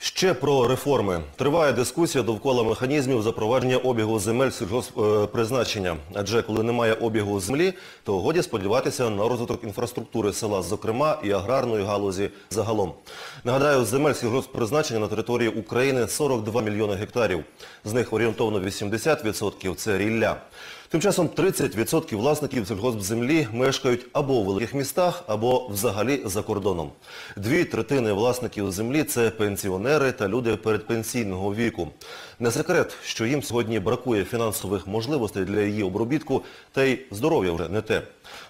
Ще про реформи. Триває дискусія довкола механізмів запровадження обігу земель сільгосппризначення. Адже коли немає обігу землі, то годі сподіватися на розвиток інфраструктури села, зокрема, і аграрної галузі загалом. Нагадаю, земель сільгосппризначення на території України 42 мільйони гектарів. З них орієнтовно 80% – це рілля. Тим часом 30% власників сільгоспземлі мешкають або у великих містах, або взагалі за кордоном. Дві третини власників землі – це пенсіонери та люди передпенсійного віку. Не секрет, що їм сьогодні бракує фінансових можливостей для її обробітку, та й здоров'я вже не те.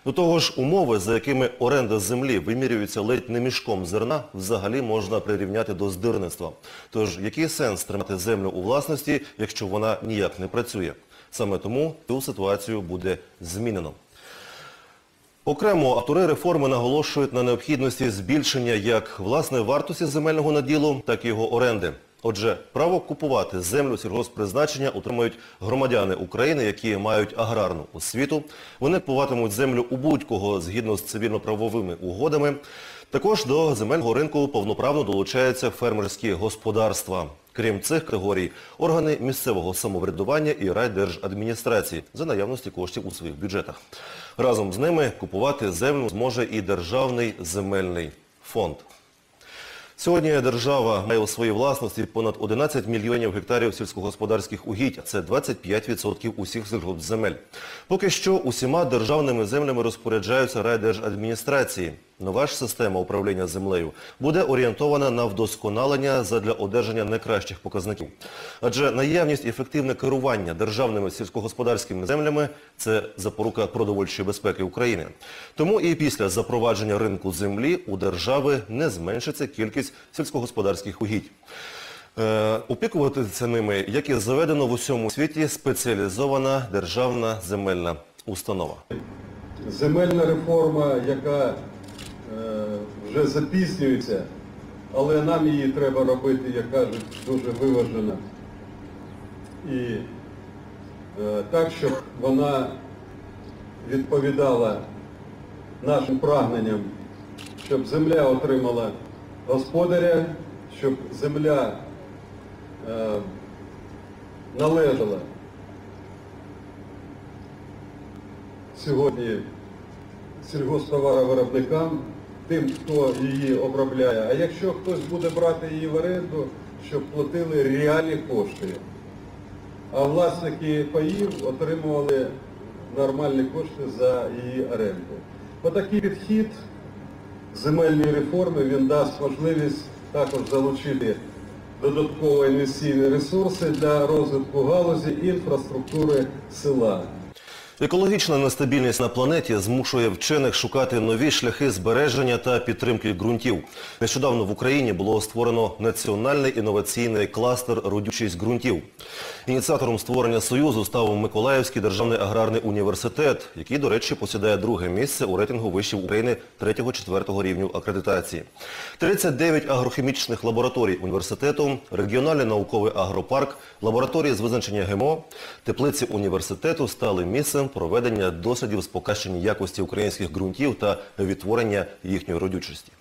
До того ж, умови, за якими оренда землі вимірюється ледь не мішком зерна, взагалі можна прирівняти до здирництва. Тож, який сенс тримати землю у власності, якщо вона ніяк не працює? Саме тому цю ситуацію буде змінено. Окремо автори реформи наголошують на необхідності збільшення як власне вартості земельного наділу, так і його оренди. Отже, право купувати землю сільгосппризначення отримають громадяни України, які мають аграрну освіту. Вони купуватимуть землю у будь-кого згідно з цивільно-правовими угодами. Також до земельного ринку повноправно долучаються фермерські господарства. Крім цих категорій, органи місцевого самоврядування і райдержадміністрації за наявності коштів у своїх бюджетах. Разом з ними купувати землю зможе і Державний земельний фонд. Сьогодні держава має у своїй власності понад 11 мільйонів гектарів сільськогосподарських угідь. Це 25% усіх сільгоспземель. Поки що усіма державними землями розпоряджаються райдержадміністрації. Нова ж система управління землею буде орієнтована на вдосконалення задля одержання найкращих показників. Адже наявність і ефективне керування державними сільськогосподарськими землями – це запорука продовольчої безпеки України. Тому і після запровадження ринку землі у держави не зменшиться кількість сільськогосподарських угідь. Е, опікуватися ними, як і заведено в усьому світі, спеціалізована державна земельна установа. Земельна реформа, яка вже запізнюється, але нам її треба робити, як кажуть, дуже виважено. І е, так, щоб вона відповідала нашим прагненням, щоб земля отримала господаря, щоб земля е, належала сьогодні сільгосптоваровиробникам, тим, хто її обробляє. А якщо хтось буде брати її в оренду, щоб платили реальні кошти. А власники паїв отримували нормальні кошти за її оренду. Отакий підхід земельної реформи він дасть можливість також залучити додаткові інвестиційні ресурси для розвитку галузі інфраструктури села. Екологічна нестабільність на планеті змушує вчених шукати нові шляхи збереження та підтримки ґрунтів. Нещодавно в Україні було створено національний інноваційний кластер «Родючість ґрунтів». Ініціатором створення Союзу став Миколаївський державний аграрний університет, який, до речі, посідає друге місце у рейтингу вишів України 3-4 рівнів акредитації. 39 агрохімічних лабораторій університету, регіональний науковий агропарк, лабораторії з визначення ГМО, теплиці університету стали місцем проведення дослідів з покращення якості українських ґрунтів та відтворення їхньої родючості.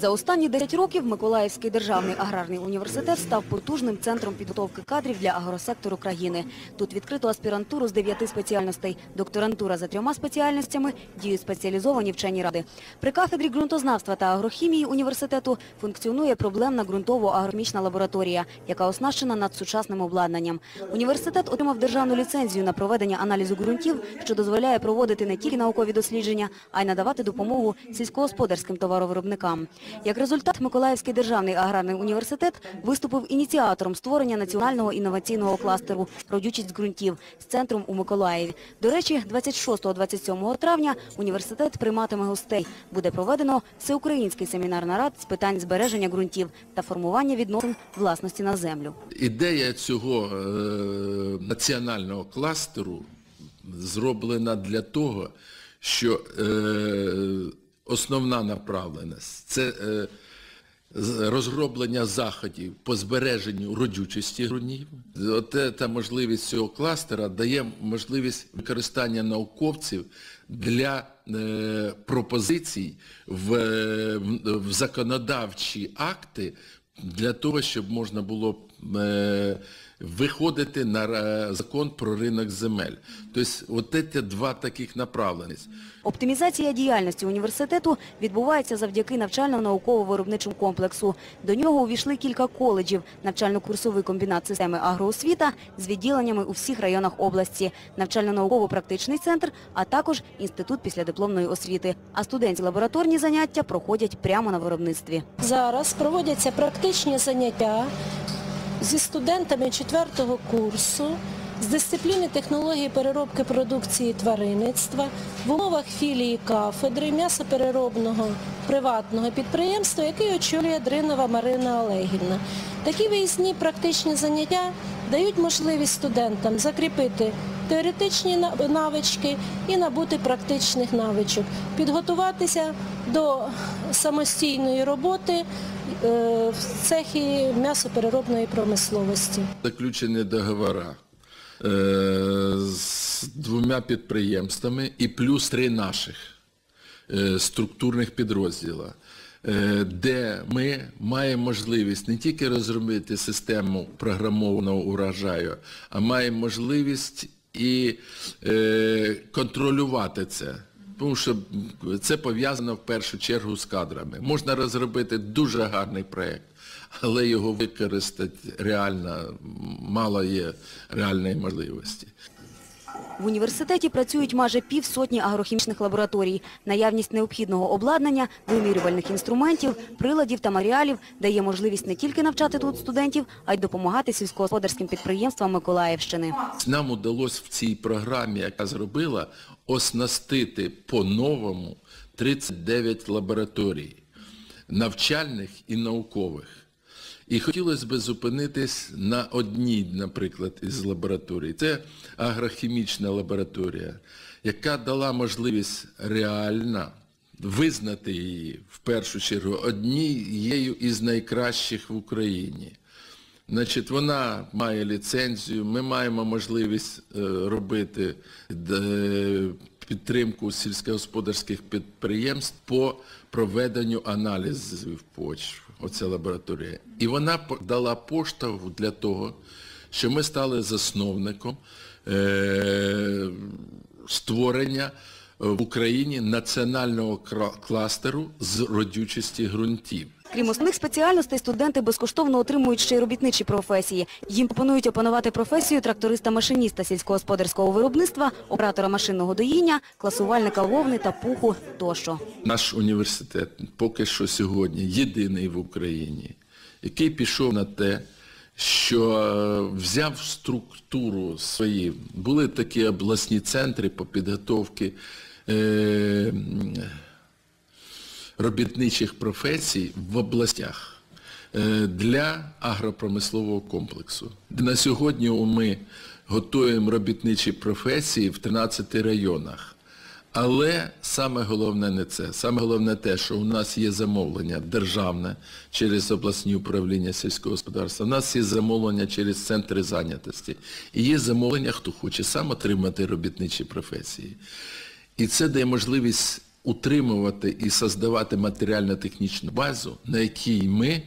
За останні 10 років Миколаївський державний аграрний університет став потужним центром підготовки кадрів для агросектору країни. Тут відкрито аспірантуру з 9 спеціальностей, докторантура за трьома спеціальностями, діють спеціалізовані вчені ради. При кафедрі ґрунтознавства та агрохімії університету функціонує проблемна ґрунтово-агрохімічна лабораторія, яка оснащена надсучасним обладнанням. Університет отримав державну ліцензію на проведення аналізу ґрунтів, що дозволяє проводити не тільки наукові дослідження, а й надавати допомогу сільськогосподарським товаровиробникам. Як результат, Миколаївський державний аграрний університет виступив ініціатором створення національного інноваційного кластеру «Родючість ґрунтів» з центром у Миколаєві. До речі, 26-27 травня університет прийматиме гостей. Буде проведено всеукраїнський семінар нарад з питань збереження ґрунтів та формування відносин власності на землю. Ідея цього е, національного кластеру зроблена для того, що е, основна направленість – це е, розроблення заходів по збереженню родючості ґрунтів. От та можливість цього кластера дає можливість використання науковців для е, пропозицій в, е, в законодавчі акти для того, щоб можна було е, виходити на е, закон про ринок земель. Тобто, от ці два таких направленість. Оптимізація діяльності університету відбувається завдяки навчально-науково-виробничому комплексу. До нього увійшли кілька коледжів, навчально-курсовий комбінат системи агроосвіта з відділеннями у всіх районах області, навчально-науково-практичний центр, а також інститут післядипломної освіти. А студентські лабораторні заняття проходять прямо на виробництві. Зараз проводяться практичні заняття зі студентами 4 курсу з дисципліни технології переробки продукції тваринництва в умовах філії кафедри м'ясопереробного приватного підприємства, який очолює Дринова Марина Олегівна. Такі виїзні практичні заняття дають можливість студентам закріпити теоретичні навички і набути практичних навичок, підготуватися до самостійної роботи е, в цехі м'ясопереробної промисловості. Заключені договори е, з двома підприємствами і плюс три наших е, структурних підрозділа, де ми маємо можливість не тільки розробити систему програмованого урожаю, а маємо можливість і е, контролювати це. Тому що це пов'язано в першу чергу з кадрами. Можна розробити дуже гарний проєкт, але його використати реально мало є реальної можливості. В університеті працюють майже півсотні агрохімічних лабораторій. Наявність необхідного обладнання, вимірювальних інструментів, приладів та матеріалів дає можливість не тільки навчати тут студентів, а й допомагати сільськогосподарським підприємствам Миколаївщини. Нам удалося в цій програмі, яка зробила, оснастити по-новому 39 лабораторій, навчальних і наукових. І хотілося б зупинитись на одній, наприклад, із лабораторій. Це агрохімічна лабораторія, яка дала можливість реально визнати її, в першу чергу, однією із найкращих в Україні. Значить, вона має ліцензію, ми маємо можливість е, робити е, підтримку сільськогосподарських підприємств по проведенню аналізів почв. Оця лабораторія. І вона дала поштовх для того, що ми стали засновником е, створення в Україні національного кластеру з родючості ґрунтів. Крім основних спеціальностей, студенти безкоштовно отримують ще й робітничі професії. Їм пропонують опанувати професію тракториста-машиніста сільськогосподарського виробництва, оператора машинного доїння, класувальника вовни та пуху тощо. Наш університет поки що сьогодні єдиний в Україні, який пішов на те, що е, взяв структуру свої. Були такі обласні центри по підготовці е, робітничих професій в областях е, для агропромислового комплексу. На сьогодні ми готуємо робітничі професії в 13 районах. Але саме головне не це. Саме головне те, що у нас є замовлення державне через обласні управління сільського господарства, у нас є замовлення через центри зайнятості. І є замовлення, хто хоче сам отримати робітничі професії. І це дає можливість утримувати і создавати матеріально-технічну базу, на якій ми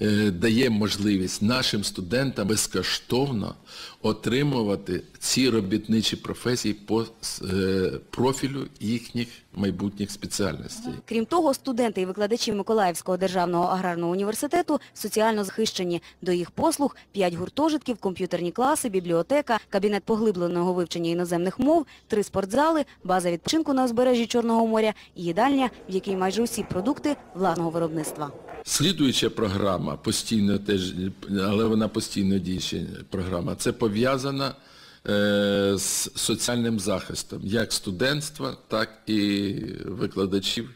е, даємо можливість нашим студентам безкоштовно отримувати ці робітничі професії по е, профілю їхніх майбутніх спеціальностей. Крім того, студенти і викладачі Миколаївського державного аграрного університету соціально захищені. До їх послуг 5 гуртожитків, комп'ютерні класи, бібліотека, кабінет поглибленого вивчення іноземних мов, три спортзали, база відпочинку на узбережжі Чорного моря і їдальня, в якій майже усі продукти власного виробництва. Слідуюча програма, постійно теж, але вона постійно діюча програма, це пов'язана з соціальним захистом як студентства, так і викладачів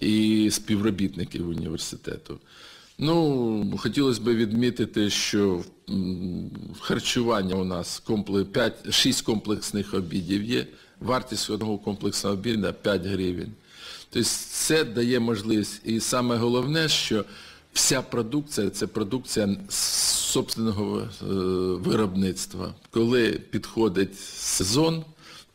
і співробітників університету. Ну, хотілося б відмітити, що харчування у нас компле- 5, 6 комплексних обідів є. Вартість одного комплексного обіду 5 гривень. Тобто це дає можливість. І саме головне, що вся продукція це продукція з собственного е, виробництва. Коли підходить сезон,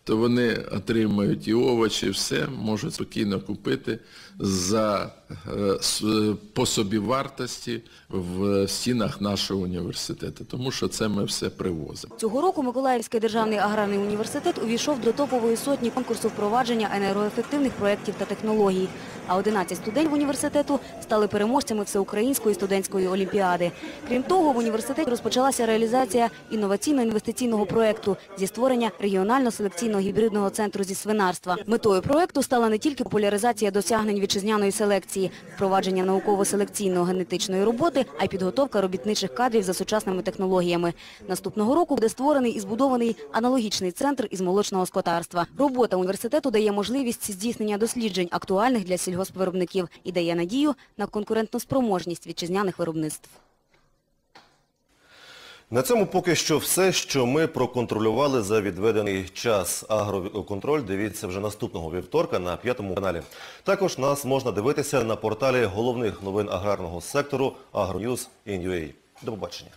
то вони отримають і овочі, і все можуть спокійно купити за е, по собівартості в стінах нашого університету, тому що це ми все привозимо. Цього року Миколаївський державний аграрний університет увійшов до топової сотні конкурсу впровадження енергоефективних проєктів та технологій. А 11 студентів університету стали переможцями Всеукраїнської студентської олімпіади. Крім того, в університеті розпочалася реалізація інноваційно-інвестиційного проєкту зі створення регіонально-селекційного гібридного центру зі свинарства. Метою проєкту стала не тільки популяризація досягнень вітчизняної селекції, впровадження науково-селекційно-генетичної роботи, а й підготовка робітничих кадрів за сучасними технологіями. Наступного року буде створений і збудований аналогічний центр із молочного скотарства. Робота університету дає можливість здійснення досліджень, актуальних для сільгоспвиробників, і дає надію на конкурентну спроможність вітчизняних виробництв. На цьому поки що все, що ми проконтролювали за відведений час. Агроконтроль дивіться вже наступного вівторка на п'ятому каналі. Також нас можна дивитися на порталі головних новин аграрного сектору Agronews.in.ua. До побачення.